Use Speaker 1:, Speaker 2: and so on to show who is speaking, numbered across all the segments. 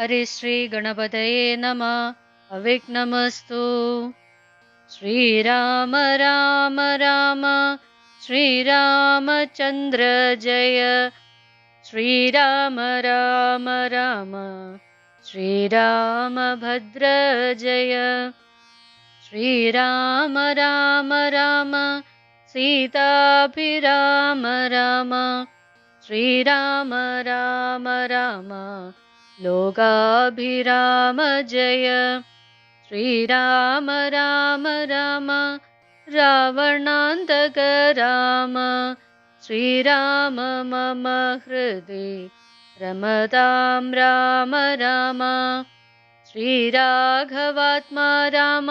Speaker 1: हरिश्रीगणपतये नमः। अविघ्नमस्तु। श्रीराम राम राम। श्रीरामचन्द्र जय। श्रीराम राम राम। श्रीरामभद्र जय। श्रीराम राम राम। सीताभिराम राम। श्रीराम राम राम लोकाभिराम जय श्रीराम राम राम रावणान्तक राम श्रीराम मम हृदि रमतां राम राम। श्रीराघवात्मा राम।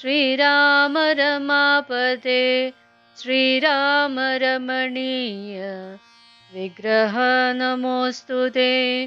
Speaker 1: श्रीराम रमापते। श्रीराम रमणीय। विग्रह नमोऽस्तु ते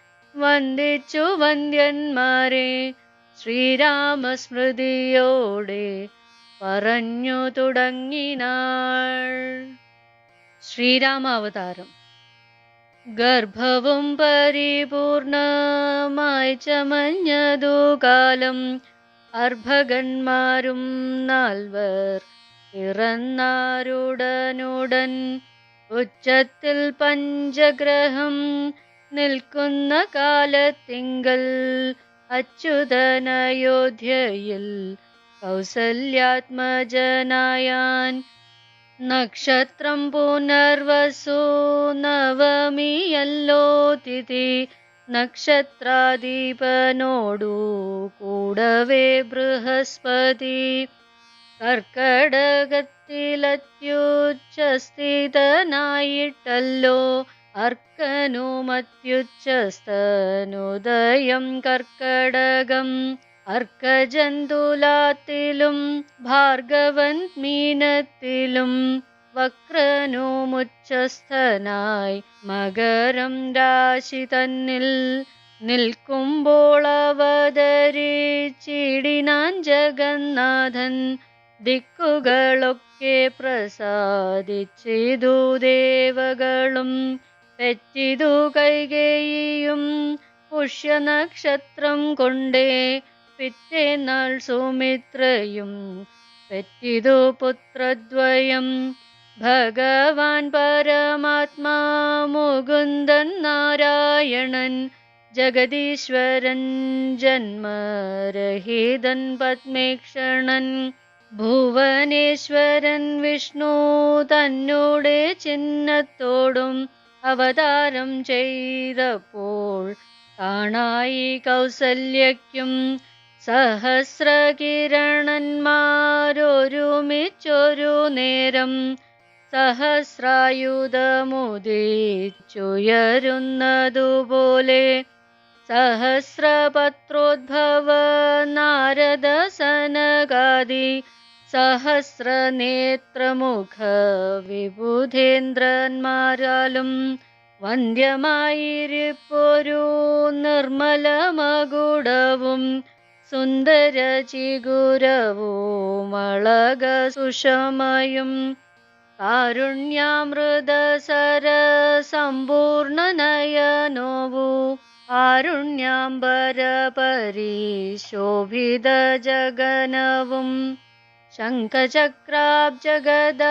Speaker 1: വന്ദിച്ചു വന്ദ്യന്മാരെ ശ്രീരാമസ്മൃതിയോടെ പറഞ്ഞു തുടങ്ങിനാൾ. ശ്രീരാമാവതാരം. ഗർഭവും പരിപൂർണമായി ചമഞ്ഞതു കാലം അർഭകന്മാരും നാൽവർ പിറന്നാരുടനുടൻ ഉച്ചത്തിൽ പഞ്ചഗ്രഹം നിൽക്കുന്ന കാലത്തിങ്കൽ അച്യുതനയോധ്യയിൽ കൗസല്യാത്മജനായാൻ നക്ഷത്രം പുനർവസോ നവമിയല്ലോ തിഥി നക്ഷത്രാധിപനോടു കൂടവേ ബൃഹസ്പതി. കർക്കടകത്തിലത്യുച്ഛസ്ഥിതനായിട്ടല്ലോ അർക്കനുമത്യുച്ഛസ്തനുദയം കർക്കടകം. അർക്കജന്തുലാത്തിലും ഭാർഗവൻ മീനത്തിലും വക്രനുമുച്ചസ്ഥനായി മകരം രാശി തന്നിൽ നിൽക്കുമ്പോൾ അവതരിച്ചിടിനാൻ ജഗന്നാഥൻ ദിക്കുകളൊക്കെ പ്രസാദിച്ചിതു ദേവകളും. പെറ്റിതു കൈകേയും പുഷ്യനക്ഷത്രം കൊണ്ടേ പിറ്റേന്നാൾ സുമിത്രയും പെറ്റിതു പുത്രദ്വയം ഭഗവാൻ പരമാത്മാ മുകുന്ദൻ നാരായണൻ ജഗദീശ്വരൻ ജന്മരഹിതൻ പത്മേക്ഷണൻ ഭുവനേശ്വരൻ വിഷ്ണു തന്നോടെ ചിഹ്നത്തോടും അവതാരം ചെയ്തപ്പോൾ കാണായി കൗസല്യയ്ക്കും സഹസ്രകിരണന്മാരൊരുമിച്ചൊരു നേരം സഹസ്രായുധമുദിച്ചുയരുന്നതുപോലെ സഹസ്രപത്രോദ്ഭവ നാരദ സനകാദി സഹസ്രനേത്രമുഖ വിബുധേന്ദ്രന്മാരാലും വന്ധ്യമായിരിപ്പൊരു നിർമ്മലമകുടവും സുന്ദര ചിഗുരവും അളക സുഷമയും കാരുണ്യാമൃതസര സമ്പൂർണനയനോവു ആരുണ്യാംബര പരിശോഭിത ജഗനവും ശംഖചക്രാബ്ജഗദ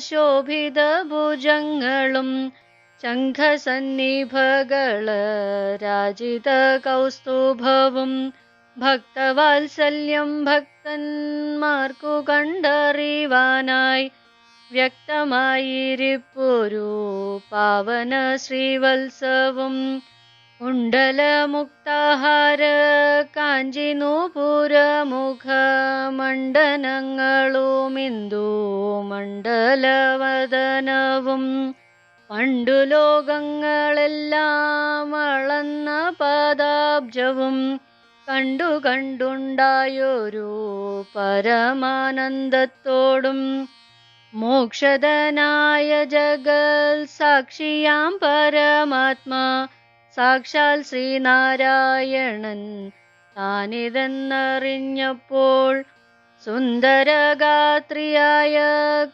Speaker 1: ശോഭിത ഭുജങ്ങളും ശംഖസന്നിഭകള രാജിത കൗസ്തുഭവും ഭക്തവാത്സല്യം ഭക്തന്മാർക്കു കണ്ടറിവാനായി വ്യക്തമായിരിപ്പൊരു പാവന ശ്രീവത്സവും കാഞ്ചിനൂപുരമുഖ മണ്ഡനങ്ങളുമിന്ദു മണ്ഡലവദനവും പണ്ടു ലോകങ്ങളെല്ലാം അളന്ന പദാബ്ജവും കണ്ടു കണ്ടുണ്ടായൊരു പരമാനന്ദത്തോടും. മോക്ഷതനായ ജഗൽ സാക്ഷിയാം പരമാത്മാ സാക്ഷാൽ ശ്രീനാരായണൻ താനിതെന്നറിഞ്ഞപ്പോൾ സുന്ദരഗാത്രിയായ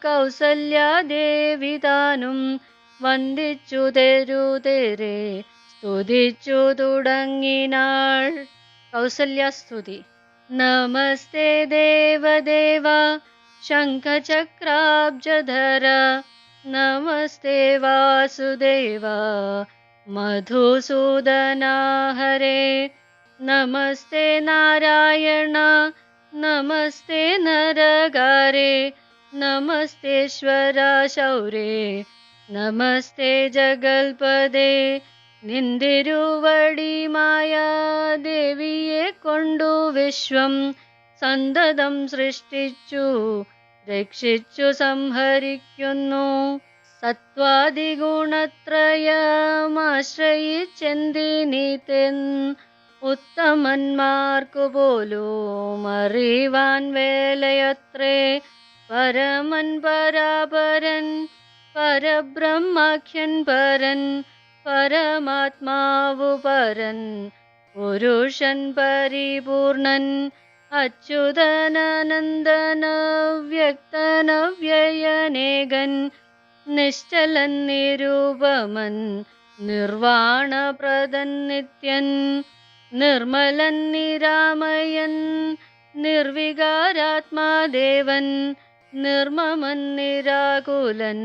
Speaker 1: കൗസല്യാദേവി താനും വന്ദിച്ചു തെരുതെരെ സ്തുതിച്ചു തുടങ്ങിനാൾ. കൗസല്യസ്തുതി. നമസ്തേ ദേവദേവ ശംഖചക്രാബ്ജധര. നമസ്തേ വാസുദേവ മധുസൂദനാ ഹരേ നമസ്തേ നാരായണ നമസ്തേ നരകാരേ നമസ്തേശ്വര ശൗരേ നമസ്തേ ജഗൽപദേ നിന്തിരുവടിമായ ദേവിയെ കൊണ്ടു വിശ്വം സന്തതം സൃഷ്ടിച്ചു രക്ഷിച്ചു സംഹരിക്കുന്നു സത്വാദിഗുണത്രയമാശ്രയിച്ചെന്തിനീതെൻ ഉത്തമന്മാർക്കു പോലും അറിവാൻ വേലയത്രേ. പരമൻ പരാപരൻ പരബ്രഹ്മാഖ്യൻ പരൻ പരമാത്മാവു പരൻ പുരുഷൻ പരിപൂർണൻ അച്യുതനനന്ദന വ്യക്തനവ്യയനേകൻ നിശ്ചലൻ നിരൂപമൻ നിർവാണപ്രദൻ നിത്യൻ നിർമ്മലൻ നിരാമയൻ നിർവികാരാത്മാദേവൻ നിർമ്മമൻ നിരാകുലൻ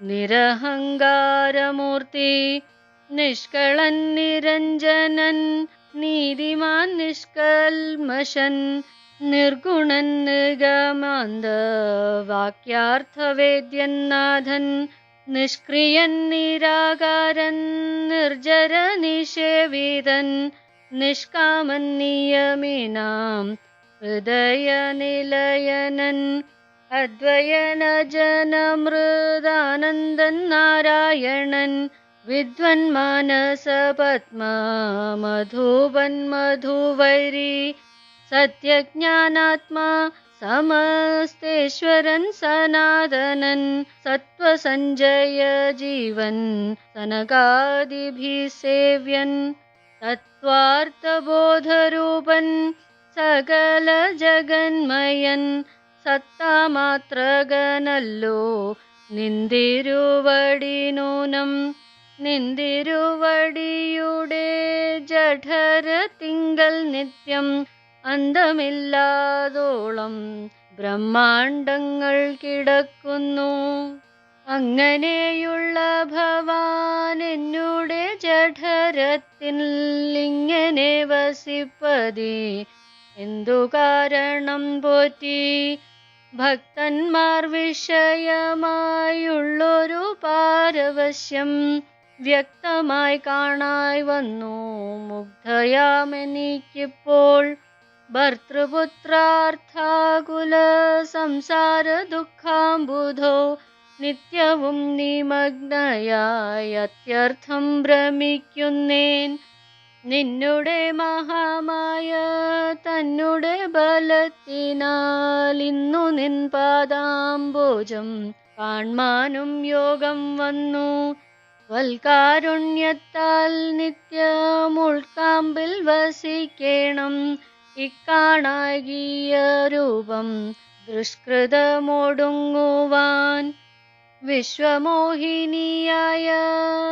Speaker 1: നിരഹങ്കാരമൂർത്തി നിഷ്കളൻ നിരഞ്ജനൻ നീതിമാൻ നിഷ്കൽമശൻ निर्गुणन् गमान्दवाक्यार्थवेद्यन्नाथन् निष्क्रियन् निराकारन् निर्जर निषेविदन् निष्कामन् नियमिनां हृदय अद्वयनजनमृदानन्दन्नारायणन् विद्वन्मानसपद्मा मधुवन्मधुवैरी സത്യജ്ഞാനാത്മാ സമസ്തേശ്വരൻ സനാതനൻ സത്വസഞ്ജയ ജീവൻ സനകാദിഭിസേവ്യൻ തത്വാർത്ഥബോധരൂപൻ സകല ജഗന്മയൻ സത്താമാത്രകനല്ലോ നിന്തിരുവടിനൂനം നിന്തിരുവടിയുടെ ജഠര തിങ്കൾ നിത്യം അന്തമില്ലാതോളം ബ്രഹ്മാണ്ടങ്ങൾ കിടക്കുന്നു. അങ്ങനെയുള്ള ഭവാൻ എന്നുടെ ജഠരത്തിൽ ഇങ്ങനെ വസിപ്പതി. എന്തു കാരണം പോറ്റി? ഭക്തന്മാർ വിഷയമായുള്ളൊരു പാരവശ്യം വ്യക്തമായി കാണായി വന്നു. മുഗ്ധയാമെനിക്കിപ്പോൾ ദുഃഖാംബുധോ നിത്യവും നിമഗ്നയായത്യർത്ഥം ഭ്രമിക്കുന്നേൻ. നിന്നുടെ മഹാമായ തന്നുടെ ബലത്തിനാൽ ഇന്നു നിൻ പാദാംബോജം കാൺമാനും യോഗം വന്നു. വൽക്കാരുണ്യത്താൽ നിത്യം ഉൾക്കാമ്പിൽ വസിക്കേണം. ഇക്കാണാകിയ രൂപം ദുഷ്കൃതമൊടുങ്ങുവാൻ വിശ്വമോഹിനിയായ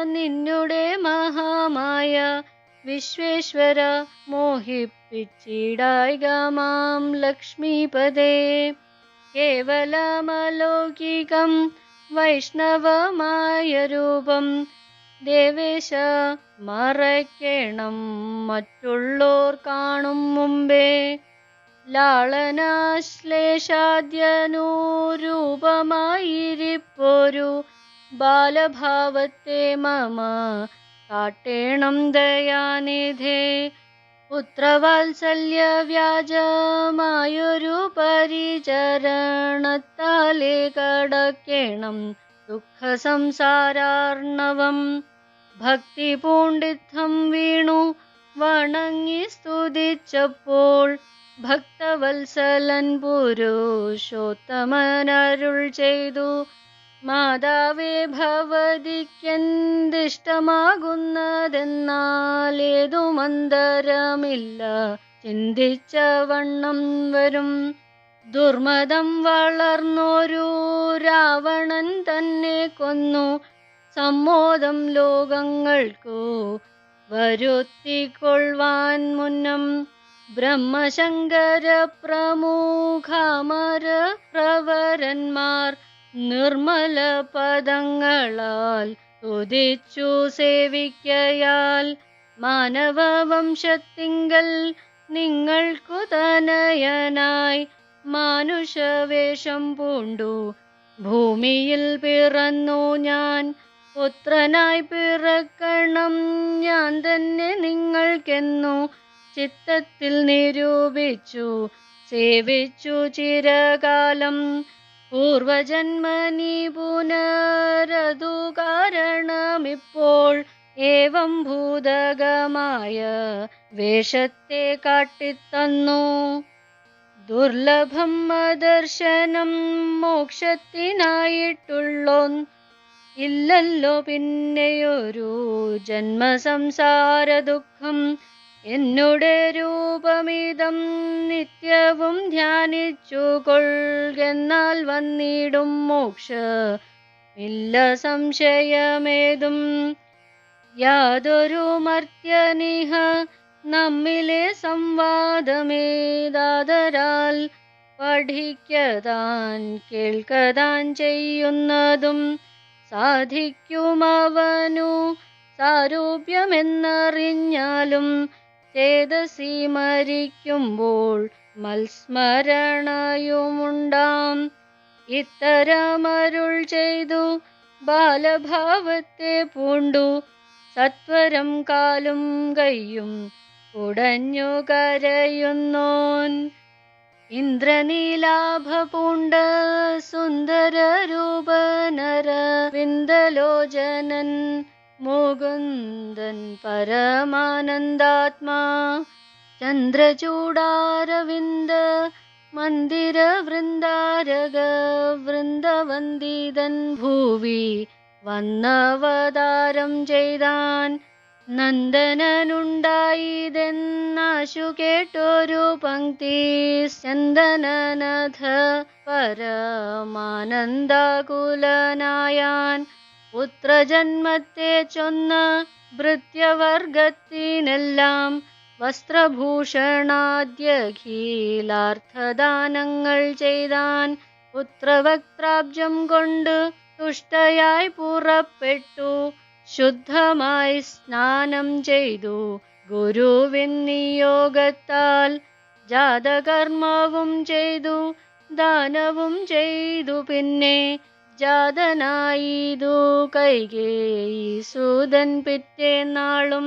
Speaker 1: നിന്നുടെ മഹാമായ വിശ്വേശ്വര മോഹിപ്പിച്ചിടായിക മാം ലക്ഷ്മീപദേ. കേവലമലൗകികം വൈഷ്ണവമായ രൂപം ദേവേശ മറയ്ക്കണം. മറ്റുള്ളോർ കാണും മുമ്പേ ലാളനാശ്ലേഷാദ്യനൂരൂപമായിരിപ്പൊരു ബാലഭാവത്തെ മമ കാട്ടേണം ദയാനിധേ. പുത്രവാത്സല്യ വ്യാജമായൊരു പരിചരണത്താലെ കടക്കേണം
Speaker 2: ദുഃഖസംസാരാർണവം ഭക്തി പൂണ്ഡിത്തം വീണു. വണങ്ങി സ്തുതിച്ചപ്പോൾ ഭക്തവത്സലൻ പുരുഷോത്തമനരുൾ ചെയ്തു. മാതാവേ ഭവതിക്കെന്തിഷ്ടമാകുന്നതെന്നാൽ ഏതു മന്ദരമില്ല. ചിന്തിച്ച വണ്ണം വരും. ദുർമതം വളർന്നൊരു രാവണൻ തന്നെ കൊന്നു. സമ്മോദം ലോകങ്ങൾക്കു വരുത്തിക്കൊള്ളുവാൻ മുന്നം ബ്രഹ്മശങ്കര പ്രമുഖമര പ്രവരന്മാർ നിർമ്മല പദങ്ങളാൽ തുതിച്ചു സേവിക്കയാൽ മാനവവംശത്തിങ്കൽ നിങ്ങൾക്കു തനയനായി മാനുഷവേഷം പൂണ്ടു ഭൂമിയിൽ പിറന്നു ഞാൻ പുത്രനായി പിറക്കണം. ഞാൻ തന്നെ നിങ്ങൾക്കെന്നു ചിത്തത്തിൽ നിരൂപിച്ചു സേവിച്ചു ചിരകാലം. പൂർവജന്മനി പുനരതു കാരണമിപ്പോൾ ഏവം ഭൂതകമായ വേഷത്തെ കാട്ടിത്തന്നു. ദുർലഭം ദർശനം മോക്ഷത്തിനായിട്ടുള്ളോ ഇല്ലല്ലോ പിന്നെയൊരു ജന്മസംസാര ദുഃഖം. എന്നുടെ രൂപമിതം നിത്യവും ധ്യാനിച്ചു കൊള്ളെന്നാൽ വന്നിടും മോക്ഷ. ഇല്ല സംശയമേതും. യാതൊരു മർത്യനിഹ നമ്മിലെ സംവാദമേതാതരാൽ പഠിക്കതാൻ കേൾക്കതാൻ ചെയ്യുന്നതും സാധിക്കുമവനു സാരൂപ്യമെന്നറിഞ്ഞാലും ചേതസി മരിക്കുമ്പോൾ മത്സ്മരണയുമുണ്ടാം. ഇത്തരമരുൾ ചെയ്തു ബാലഭാവത്തെ പൂണ്ടു സത്വരം കാലും കയ്യും ഉടഞ്ഞു കരയുന്നോൻ. इन्द्रनीलाभपुण्डसुन्दररूपनरविन्दलोचनन् मोगुन्दन् परमानन्दात्मा चन्द्रचूडारविन्द मन्दिरवृन्दारगवृन्दवन्दिदन् भुवि वन्नवदारं चैदान् നന്ദനനുണ്ടായിതെന്നാശു കേട്ടൊരു പങ്ക്തി. ചന്ദനനഥ പരമാനന്ദകുലനായാൻ പുത്രജന്മത്തെ ചൊന്ന ഭൃത്യവർഗത്തിനെല്ലാം വസ്ത്രഭൂഷണാദ്യഖീലാർത്ഥദാനങ്ങൾ ചെയ്താൻ പുത്രവക്ത്രാബ്ജം കൊണ്ട് തുഷ്ടയായി പുറപ്പെട്ടു. ശുദ്ധമായി സ്നാനം ചെയ്തു. ഗുരുവിൻ നിയോഗത്താൽ ജാതകർമ്മവും ചെയ്തു ദാനവും ചെയ്തു. പിന്നെ ജാതനായിതു കൈകേയി സൂതൻ പിറ്റേന്നാളും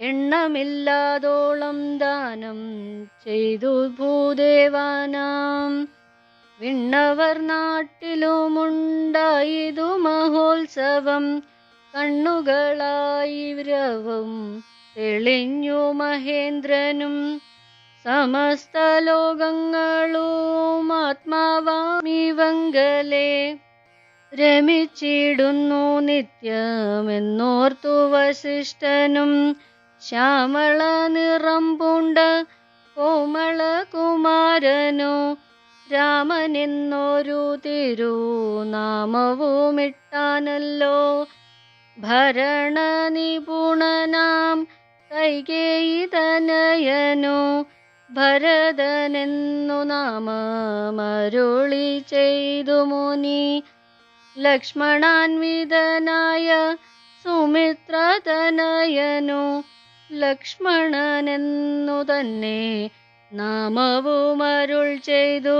Speaker 2: എണ്ണമില്ലാതോളം ദാനം ചെയ്തു ഭൂദേവാനാം. വിണ്ണവർ നാട്ടിലുമുണ്ടായതു മഹോത്സവം കണ്ണുകളായി രവും തെളിഞ്ഞു മഹേന്ദ്രനും. സമസ്ത ലോകങ്ങളും ആത്മാവാമിവങ്കലെ രമിച്ചിടുന്നു നിത്യമെന്നോർത്തു വസിഷ്ഠനും. ശ്യാമള നിറം പൂണ്ട കോമള കുമാരനോ രാമനെന്നൊരു തിരുനാമവുമിട്ടാനല്ലോ. ഭരണ നിപുണനാം കൈകേയിതനയനോ ഭരതനെന്നു നാമമരുളി ചെയ്തു മുനി. ലക്ഷ്മണാൻവിതനായ സുമിത്രതനയനു ലക്ഷ്മണനെന്നു തന്നെ നാമവുമരുൾ ചെയ്തു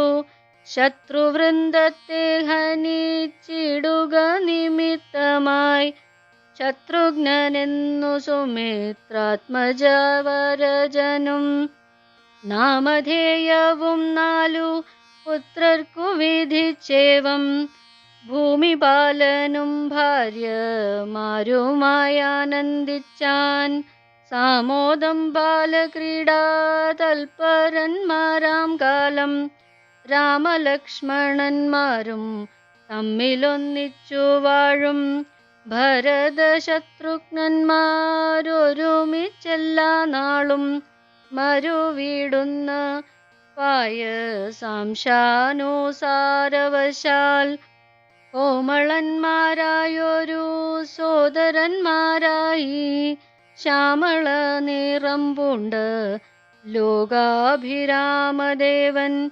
Speaker 2: ശത്രുവൃന്ദത്തെ ഹനിച്ചിടുക നിമിത്തമായി ശത്രുഘ്നെന്നു സുമിത്രാത്മജവരജനും നാമധേയവും നാലു പുത്രർക്കു വിധിച്ചേവം ഭൂമിപാലനും ഭാര്യമാരുമായി ആനന്ദിച്ചാൻ സാമോദം ബാലക്രീഡാ തൽപരന്മാരാം കാലം. രാമലക്ഷ്മണന്മാരും തമ്മിലൊന്നിച്ചു വാഴും. ഭരത ശത്രുഘ്നന്മാരൊരുമിച്ചെല്ലാ നാളും മരുവീടുന്ന പായസാംശാനുസാരവശാൽ. കോമളന്മാരായൊരു സോദരന്മാരായി ശ്യാമള നിറം പൂണ്ട്. ലോകാഭിരാമദേവൻ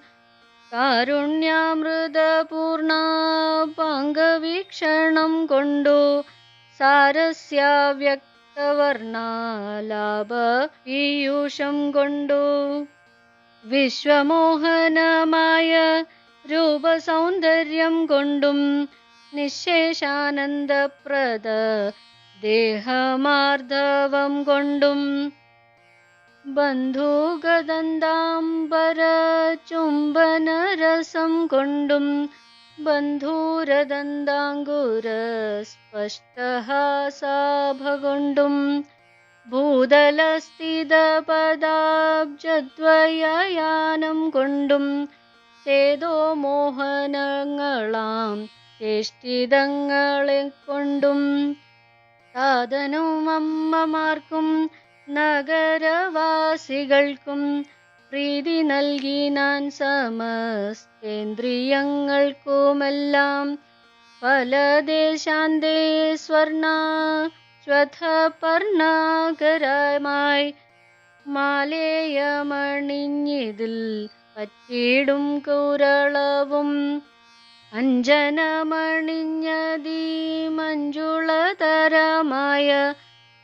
Speaker 2: കാരുണ്യാമൃതപൂർണ പങ്കവീക്ഷണം കൊണ്ടു. സാരസ്യ വ്യക്തവർണാലാഭ പീയൂഷം കൊണ്ടു. വിശ്വമോഹനമായ രൂപസൗന്ദര്യം കൊണ്ടും നിശേഷാനന്ദപ്രദ ദേഹമാർദ്ദവം കൊണ്ടും ബന്ധുഗദന്താംബര ചുംബനരസം കൊണ്ടും ബന്ധൂരദന്താങ്കുര സ്പഷ്ടഹാസാഭ കൊണ്ടും ഭൂതലസ്ഥിതപദാബ്ജദ്വയയാനം കൊണ്ടും ചേതോ മോഹനങ്ങളാം ചേഷ്ടിതങ്ങളെ കൊണ്ടും സാധനവും അമ്മമാർക്കും നഗരവാസികൾക്കും പ്രീതി നൽകി നാൻ സമസ്തേന്ദ്രിയങ്ങൾക്കുമെല്ലാം പല ദേശാന്തേ സ്വർണ ശ്വഥപർണാകരമായി മാലേയമണിഞ്ഞിതിൽ പറ്റിയിടും കുരളവും അഞ്ജനമണിഞ്ഞതീ മഞ്ജുളതരമായ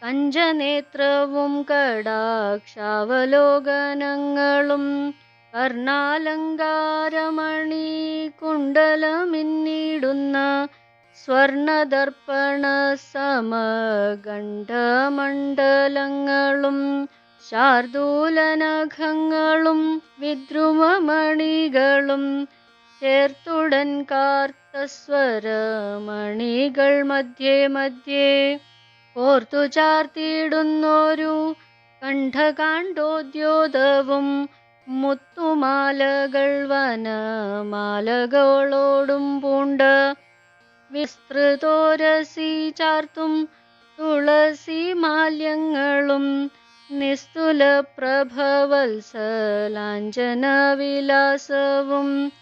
Speaker 2: കഞ്ചനേത്രവും കടാക്ഷാവലോകനങ്ങളും കർണാലങ്കാരമണി കുണ്ടലമിന്നിടുന്ന സ്വർണദർപ്പണ സമഗണ്ഡമണ്ഡലങ്ങളും ശാർദൂലനഖങ്ങളും വിദ്രുമമണികളും ചേർത്തുടൻ കാർത്തസ്വരമണികൾ മധ്യേ മധ്യേ. ഓർത്തു ചാർത്തിയിടുന്നോരു കണ്ഠകാണ്ഡോദ്യോതവും മുത്തുമാലകൾ വനമാലകളോടും പൂണ്ട്. വിസ്തൃതോരസി ചാർത്തും തുളസി മാല്യങ്ങളും നിസ്തുല പ്രഭവത്സലാഞ്ജന വിലാസവും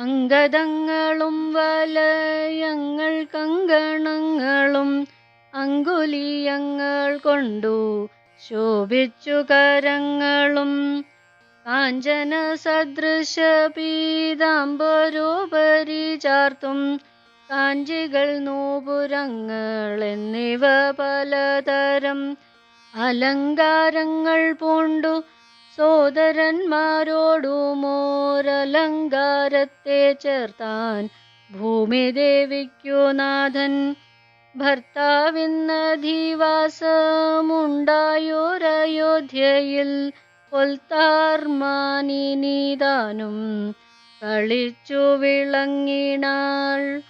Speaker 2: അങ്കദങ്ങളും വലയങ്ങൾ കങ്കണങ്ങളും അങ്കുലിയങ്ങൾ കൊണ്ടു ശോഭിച്ചു കരങ്ങളും. കാഞ്ചന സദൃശ പീതാംബരോപരി ചാർത്തും കാഞ്ചികൾ നൂപുരങ്ങൾ എന്നിവ പലതരം അലങ്കാരങ്ങൾ പൂണ്ടു സോദരന്മാരോടുമോരലങ്കാരത്തെ ചേർത്താൻ ഭൂമിദേവിക്കു നാഥൻ. ഭർത്താവിന്നധിവാസമുണ്ടായോരയോധ്യയിൽ പൊൽത്താർമാനിനീതാനും കളിച്ചു വിളങ്ങിനാൾ.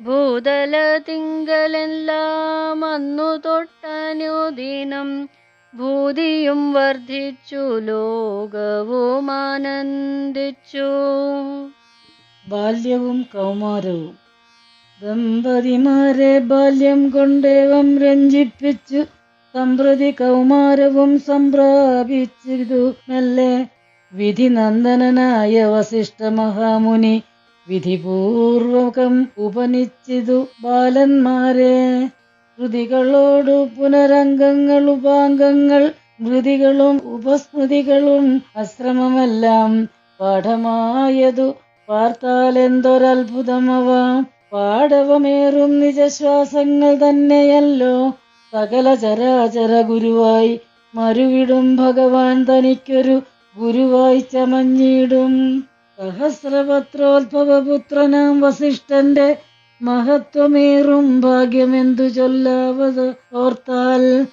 Speaker 2: ഭൂതലതിങ്കലെല്ലാം അന്നു തൊട്ടനുദിനം ഭൂതിയും വർദ്ധിച്ചു ലോകവും ആനന്ദിച്ചു.
Speaker 1: ബാല്യവും കൗമാരവും. ദമ്പതിമാരെ ബാല്യം കൊണ്ടേവം രഞ്ജിപ്പിച്ചു. സമ്പ്രതി കൗമാരവും സംപ്രാപിച്ചിതു. മെല്ലെ വിധിനന്ദനനായ വസിഷ്ഠ മഹാമുനി വിധിപൂർവകം ഉപനിച്ചിതു ബാലന്മാരെ. ശ്രുതികളോടു പുനരംഗങ്ങൾ ഉപാംഗങ്ങൾ മൃതികളും ഉപസ്മൃതികളും അശ്രമമെല്ലാം പാഠമായതു. പാർത്താലെന്തൊരത്ഭുതമവ? പാടവമേറും നിജശ്വാസങ്ങൾ തന്നെയല്ലോ. സകല ചരാചര ഗുരുവായി മരുവിടും. ഭഗവാൻ തനിക്കൊരു ഗുരുവായി ചമഞ്ഞിടും. സഹസ്രപത്രോത്ഭവപുത്രനാം വസിഷ്ഠന്റെ മഹത്വമേറും ഭാഗ്യമെന്തു ചൊല്ലാവത് ഓർത്താൽ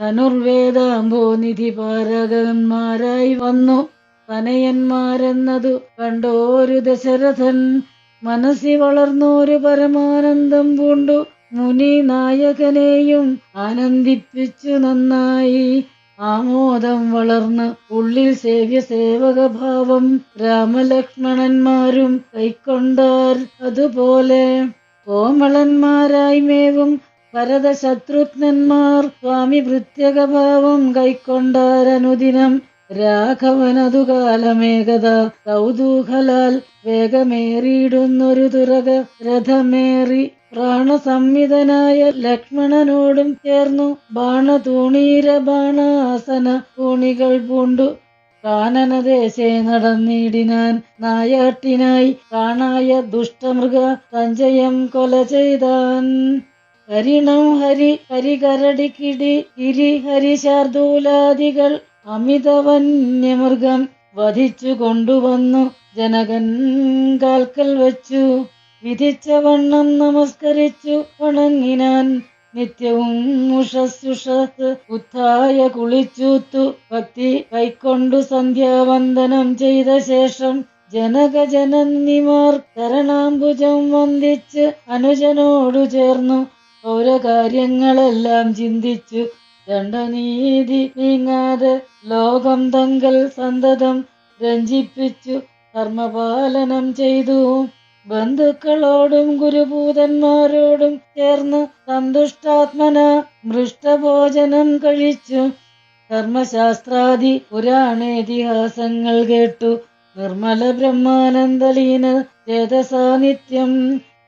Speaker 1: ധനുർവേദാംബോ നിധി പാരകന്മാരായി വന്നു തനയന്മാരെന്നതു കണ്ടോരു ദശരഥൻ? മനസ്സി വളർന്നോരു പരമാനന്ദം പൂണ്ടു. മുനി നായകനെയും ആനന്ദിപ്പിച്ചു നന്നായി. ആമോദം വളർന്ന് ഉള്ളിൽ സേവ്യ സേവകഭാവം രാമലക്ഷ്മണന്മാരും കൈക്കൊണ്ടാർ അതുപോലെ. കോമളന്മാരായി മേവും ഭരത ശത്രുഘ്നന്മാർ സ്വാമി വൃത്യകഭാവം കൈക്കൊണ്ടാരനുദിനം രാഘവനതു കാലമേകത കൗതൂഹലാൽ വേഗമേറിയിടുന്നൊരു തുറക രഥമേറി പ്രാണസംവിധനായ ലക്ഷ്മണനോടും ചേർന്നു ബാണതൂണീര ബാണാസന തൂണികൾ പൂണ്ടു. കാനനദേശേ നടന്നിടിനാൻ നായാട്ടിനായി കാണായ ദുഷ്ടമൃഗ സഞ്ചയം കൊല ചെയ്താൻ. ഹരിണം ഹരി ഹരികരടിക്കിടി ഗിരി ഹരിശാർദൂലാദികൾ അമിതവന്യമൃഗം വധിച്ചു കൊണ്ടുവന്നു. ജനകൻ കാൽക്കൽ വച്ചു വിധിച്ച വണ്ണം നമസ്കരിച്ചു വണങ്ങിനാൻ നിത്യവും ഉഷസ്സുഷസ് ഉത്ഥായ കുളിച്ചൂത്തു ഭക്തി കൈക്കൊണ്ടു സന്ധ്യാവന്ദനം ചെയ്ത ശേഷം ജനകജനന്മാർ കരണാംബുജം വന്ദിച്ച് അനുജനോടു ചേർന്നു പൗരകാര്യങ്ങളെല്ലാം ചിന്തിച്ചു. ദണ്ഡനീതി നീങ്ങാതെ ലോകം തങ്കൽ സന്തതം രഞ്ജിപ്പിച്ചു. കർമ്മപാലനം ചെയ്തു. ബന്ധുക്കളോടും ഗുരുഭൂതന്മാരോടും ചേർന്ന് സന്തുഷ്ടാത്മന മൃഷ്ടഭോജനം കഴിച്ചു. ധർമ്മശാസ്ത്രാദി പുരാണേതിഹാസങ്ങൾ കേട്ടു. നിർമ്മല ബ്രഹ്മാനന്ദലീന ചേതസാ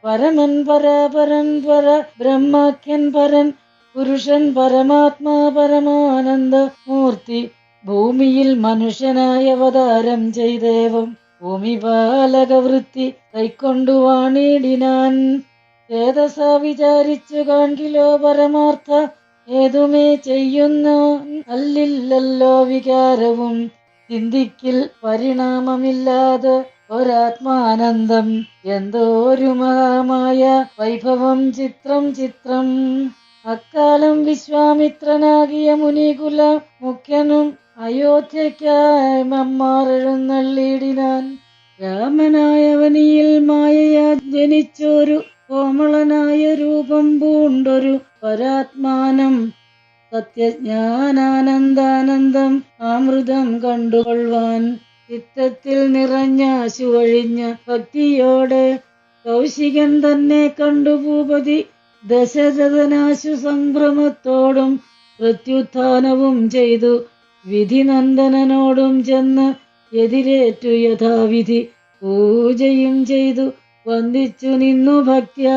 Speaker 1: പരമൻ പരാപരൻ പര ബ്രഹ്മാഖ്യൻ പരൻ പുരുഷൻ പരമാത്മാ പരമാനന്ദ മൂർത്തി. ഭൂമിയിൽ മനുഷ്യനായ അവതാരം ചെയ്തേവം. ഭൂമിപാലക വൃത്തി കൈക്കൊണ്ടു വാണിടിനാൻ. ചേതസ വിചാരിച്ചു കാൺകിലോ പരമാർത്ഥ ഏതുമേ ചെയ്യുന്നു. അല്ലില്ലല്ലോ വികാരവും. ചിന്തിക്കിൽ പരിണാമമില്ലാതെ ഒരാത്മാനന്ദം. എന്തോ ഒരു മഹാമായ വൈഭവം ചിത്രം ചിത്രം. അക്കാലം വിശ്വാമിത്രനാകിയ മുനികുല മുഖ്യനും അയോധ്യയ്ക്കായി മമ്മാർ എഴുന്നള്ളിയിടിനാൻ രാമനായവനിയിൽ മായയാ ജനിച്ചൊരു കോമളനായ രൂപം പൂണ്ടൊരു പരാത്മാനം സത്യജ്ഞാനാനന്ദാനന്ദം അമൃതം കണ്ടുകൊള്ളുവാൻ ചിത്തത്തിൽ നിറഞ്ഞ ശുവഴിഞ്ഞ ഭക്തിയോടെ കൗശികൻ തന്നെ കണ്ടു ഭൂപതി. ദശരഥനാശു സംഭ്രമത്തോടും പ്രത്യുത്ഥാനവും ചെയ്തു. വിധിനന്ദനനോടും ചെന്ന് എതിരേറ്റു യഥാവിധി. പൂജയും ചെയ്തു വന്ദിച്ചു നിന്നു ഭക്യ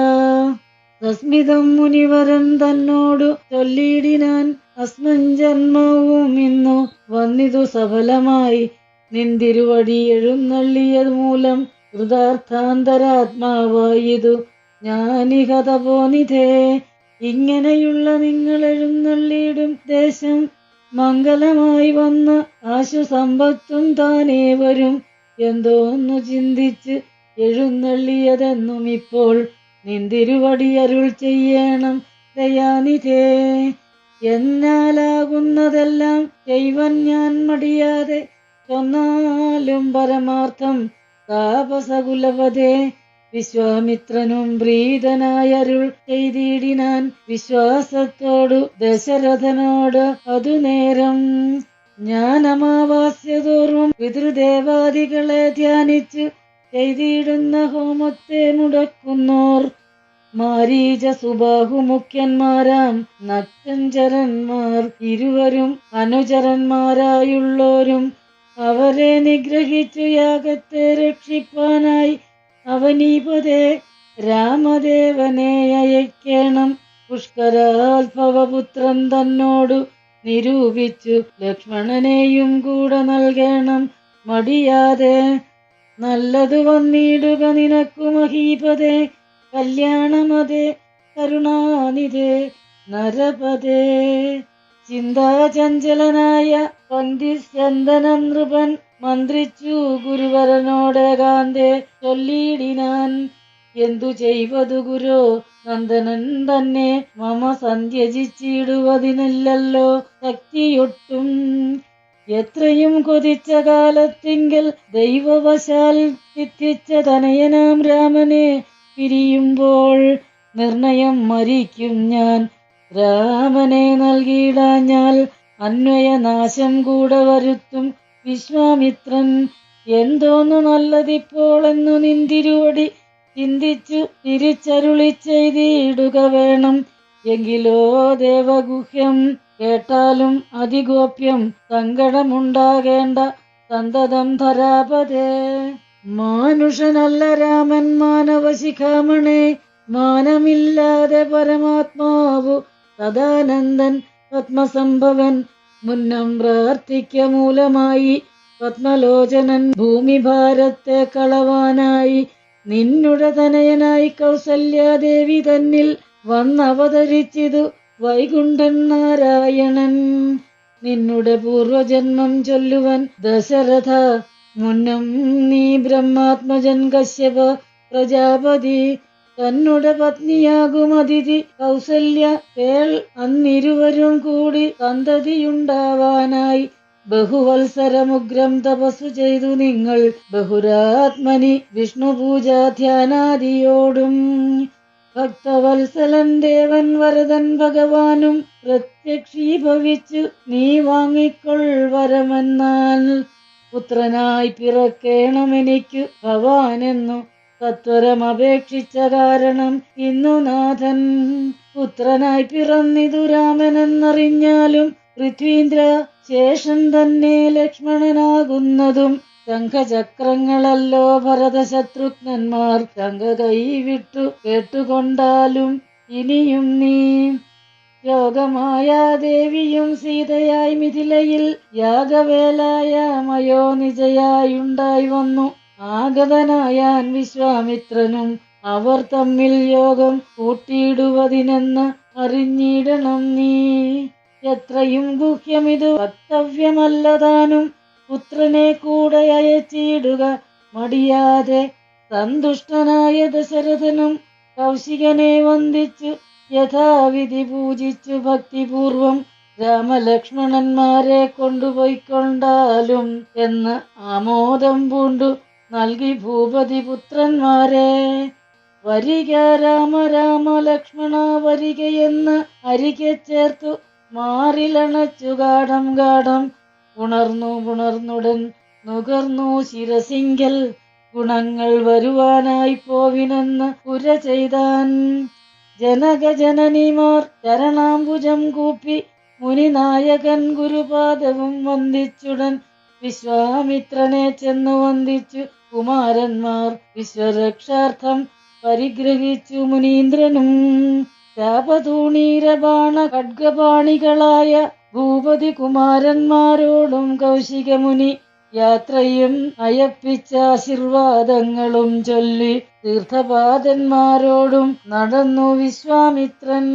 Speaker 1: സസ്മിതം മുനിവരൻ തന്നോടു ചൊല്ലിയിടിനാൻ അസ്മഞ്ജന്മവും ഇന്നു വന്നിതു സഫലമായി. നിന്തിരുവടി എഴുന്നള്ളിയത് മൂലം കൃതാർത്ഥാന്തരാത്മാവായിതു. ഞാനിഹത പോനിധേ ഇങ്ങനെയുള്ള നിങ്ങൾ എഴുന്നള്ളിയിടും ദേശം മംഗലമായി വന്ന ആശു സമ്പത്തും താനേ വരും. എന്തോന്നു ചിന്തിച്ച് എഴുന്നള്ളിയതെന്നും ഇപ്പോൾ നിന്തിരുവടി അരുൾ ചെയ്യണം ദയാനിധേ. എന്നാലാകുന്നതെല്ലാം ചെയ്വൻ ഞാൻ മടിയാതെ ചൊന്നാലും പരമാർത്ഥം താപസകുലപതേ വിശ്വാമിത്രനും പ്രീതനായ അരുൾ ചെയ്തിടിനാൻ വിശ്വാസത്തോടു ദശരഥനോട് അതു നേരം ഞാൻ അമാവാസ്യതോറും പിതൃദേവാദികളെ ധ്യാനിച്ച് ചെയ്തിടുന്ന ഹോമത്തെ മുടക്കുന്നോർ മാരീച സുബാഹു മുഖ്യന്മാരാം നക്തഞ്ചരന്മാർ ഇരുവരും അനുചരന്മാരായുള്ളോരും അവരെ നിഗ്രഹിച്ചു യാഗത്തെ രക്ഷിപ്പാനായി അവനീപതേ രാമദേവനെ അയക്കണം. പുഷ്കരാത്ഭവപുത്രൻ തന്നോടു നിരൂപിച്ചു ലക്ഷ്മണനെയും കൂടെ നൽകണം. മടിയാതെ നല്ലതു വന്നിടുക നിനക്കു മഹീപതേ. കല്യാണമതേ കരുണാനിതേ നരപതേ. ചിന്താചഞ്ചലനായ പന്തിസ്യന്തന നൃപൻ മന്ത്രിച്ചു ഗുരുവരനോട് ഗുരുവരനോടേകാന്തേ ചൊല്ലിയിടിനാൻ. എന്തു ചെയ്വതു ഗുരു? നന്ദനൻ തന്നെ മമ സന്ധ്യജിച്ചിടുവതിനില്ലല്ലോ ശക്തിയൊട്ടും. എത്രയും കൊതിച്ച കാലത്തിങ്കിൽ ദൈവവശാൽ സിദ്ധിച്ച തനയനാം രാമനെ പിരിയുമ്പോൾ നിർണയം മരിക്കും ഞാൻ. രാമനെ നൽകിയിടാഞ്ഞാൽ അന്വയനാശം കൂടെ വരുത്തും. വിശ്വാമിത്രൻ എന്തോന്നു നല്ലതിപ്പോൾ എന്നു നിന്തിരുവടി ചിന്തിച്ചു തിരിച്ചരുളി ചെയ്തിടുക വേണം. എങ്കിലോ ദേവഗുഹ്യം കേട്ടാലും അതിഗോപ്യം സങ്കടമുണ്ടാകേണ്ട സന്തതം ധരാപതേ. മാനുഷനല്ല രാമൻ മാനവശിഖാമണേ മാനമില്ലാതെ പരമാത്മാവു സദാനന്ദൻ പത്മസംഭവൻ മുന്നം പ്രാർത്ഥിക്ക മൂലമായി പത്മലോചനൻ ഭൂമിഭാരത്തെ കളവാനായി നിന്നുടെ തനയനായി കൗസല്യാദേവി തന്നിൽ വന്നവതരിച്ചിതു വൈകുണ്ഠൻ നാരായണൻ. നിന്നുടെ പൂർവജന്മം ചൊല്ലുവൻ ദശരഥ മുന്നം നീ ബ്രഹ്മാത്മജൻ കശ്യപ പ്രജാപതി തന്നുടെ പത്നിയാകും അതിഥി. കൗസല്യ പേൾ അന്നിരുവരും കൂടി സന്തതിയുണ്ടാവാനായി. ബഹുവത്സരമുഗ്രം തപസ്സു ചെയ്തു നിങ്ങൾ. ബഹുരാത്മനി വിഷ്ണു പൂജാധ്യാനാദിയോടും ഭക്തവത്സലൻ ദേവൻ വരദൻ ഭഗവാനും പ്രത്യക്ഷീഭവിച്ചു. നീ വാങ്ങിക്കൊൾ വരമെന്നാൽ. പുത്രനായി പിറക്കേണമെനിക്കു ഭവാനെന്നു. സത്വരം അപേക്ഷിച്ച കാരണം ഇന്നു നാഥൻ പുത്രനായി പിറന്നിതു രാമനെന്നറിഞ്ഞാലും പൃഥ്വീന്ദ്ര ശേഷൻ തന്നെ ലക്ഷ്മണനാകുന്നതും ശംഖചക്രങ്ങളല്ലോ ഭരതശത്രുഘ്നന്മാർ ശംഖ കൈവിട്ടു കേട്ടുകൊണ്ടാലും ഇനിയും നീ യോഗമായ ദേവിയും സീതയായി മിഥിലയിൽ യാഗവേലായ മയോ നിജയായുണ്ടായി വന്നു. ആഗതനായാൻ വിശ്വാമിത്രനും അവർ തമ്മിൽ യോഗം കൂട്ടിയിടുവതിനെന്ന് അറിഞ്ഞിടണം നീ. എത്രയും ഗുഹ്യമിതു വക്തവ്യമല്ലതാനും പുത്രനെ കൂടെ അയച്ചിടുക മടിയാതെ സന്തുഷ്ടനായ ദശരഥനും കൗശികനെ വന്ദിച്ചു യഥാവിധി പൂജിച്ചു ഭക്തിപൂർവം രാമലക്ഷ്മണന്മാരെ കൊണ്ടുപോയിക്കൊണ്ടാലും എന്ന് ആമോദം പൂണ്ടു. നൽകി ഭൂപതി പുത്രന്മാരെ. വരിക രാമ രാമ ലക്ഷ്മണ വരികയെന്ന് അരികെ ചേർത്തു മാറിലണച്ചു ഗാഠം ഗാഠം. ഉണർന്നു ഉണർന്നുടൻ നുകർന്നു ശിരസിങ്കൽ ഗുണങ്ങൾ വരുവാനായി പോവിനെന്ന് കുര ചെയ്താൻ. ജനകജനനിമാർ ചരണാംബുജം കൂപ്പി മുനിനായകൻ ഗുരുപാദവും വന്ദിച്ചുടൻ. വിശ്വാമിത്രനെ ചെന്നു വന്ദിച്ചു കുമാരന്മാർ വിശ്വരക്ഷാർത്ഥം പരിഗ്രഹിച്ചു മുനീന്ദ്രനും. ശാപതൂണീരബാണ ഖഡ്ഗപാണികളായ ഭൂപതി കുമാരന്മാരോടും കൗശികമുനി യാത്രയും അയപ്പിച്ച ആശീർവാദങ്ങളും ചൊല്ലി തീർത്ഥപാദന്മാരോടും നടന്നു വിശ്വാമിത്രൻ.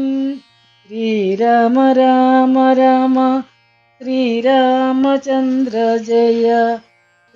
Speaker 1: ശ്രീരാമ രാമ രാമ ശ്രീരാമചന്ദ്ര ജയ.